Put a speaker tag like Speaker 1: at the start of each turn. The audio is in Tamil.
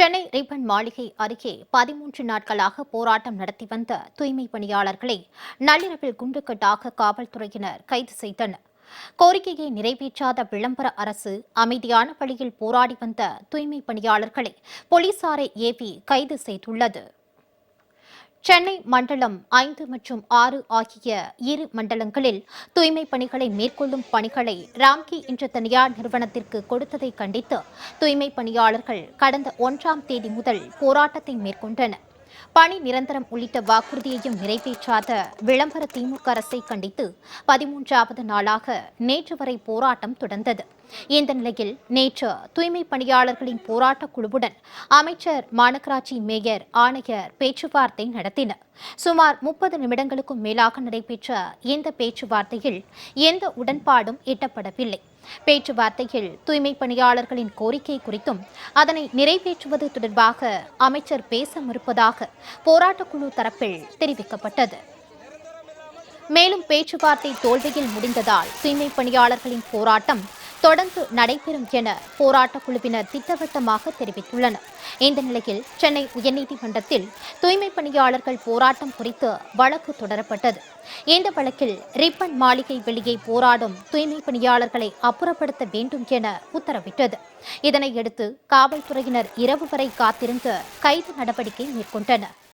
Speaker 1: சென்னை ரிப்பன் மாளிகை அருகே பதிமூன்று நாட்களாக போராட்டம் நடத்தி வந்த தூய்மை பணியாளர்களை நள்ளிரவில் குண்டுக்கட்டாக காவல்துறையினர் கைது செய்தனர். கோரிக்கையை நிறைவேற்றாத விளம்பர அரசு அமைதியான வழியில் போராடி வந்த தூய்மை பணியாளர்களை போலீசாரை ஏவி கைது செய்துள்ளது. சென்னை மண்டலம் ஐந்து மற்றும் ஆறு ஆகிய இரு மண்டலங்களில் தூய்மை பணிகளை மேற்கொள்ளும் பணிகளை ராம்கி என்ற தனியார் நிறுவனத்திற்கு கொடுத்ததை கண்டித்து தூய்மை பணியாளர்கள் கடந்த ஒன்றாம் தேதி முதல் போராட்டத்தை மேற்கொண்டனர். பணி நிரந்தரம் உள்ளிட்ட வாக்குறுதியையும் நிறைவேற்றாத விளம்பர திமுக அரசை கண்டித்து பதிமூன்றாவது நாளாக நேற்று வரை போராட்டம் தொடர்ந்தது. இந்த நிலையில் நேற்று தூய்மை பணியாளர்களின் போராட்டக் குழுவுடன் அமைச்சர் மாநகராட்சி மேயர் ஆணையர் பேச்சுவார்த்தை நடத்தினர். சுமார் முப்பது நிமிடங்களுக்கும் மேலாக நடைபெற்ற இந்த பேச்சுவார்த்தையில் எந்த உடன்பாடும் எட்டப்படவில்லை. பேச்சுவார்த்தையில் தூய்மை பணியாளர்களின் கோரிக்கை குறித்தும் அதனை நிறைவேற்றுவது தொடர்பாக அமைச்சர் பேச மறுப்பதாக போராட்டக்குழு தரப்பில் தெரிவிக்கப்பட்டது. மேலும் பேச்சுவார்த்தை தோல்வியில் முடிந்ததால் தூய்மை பணியாளர்களின் போராட்டம் தொடர்ந்து நடைபெறும் என போராட்டக் குழுவினர் திட்டவட்டமாக தெரிவித்துள்ளனர். இந்த நிலையில் சென்னை உயர்நீதிமன்றத்தில் தூய்மை பணியாளர்கள் போராட்டம் குறித்து வழக்கு தொடரப்பட்டது. இந்த வழக்கில் ரிப்பன் மாளிகை வெளியே போராடும் தூய்மை பணியாளர்களை அப்புறப்படுத்த வேண்டும் என உத்தரவிட்டது. இதனையடுத்து காவல்துறையினர் இரவு வரை காத்திருந்து கைது நடவடிக்கை மேற்கொண்டனர்.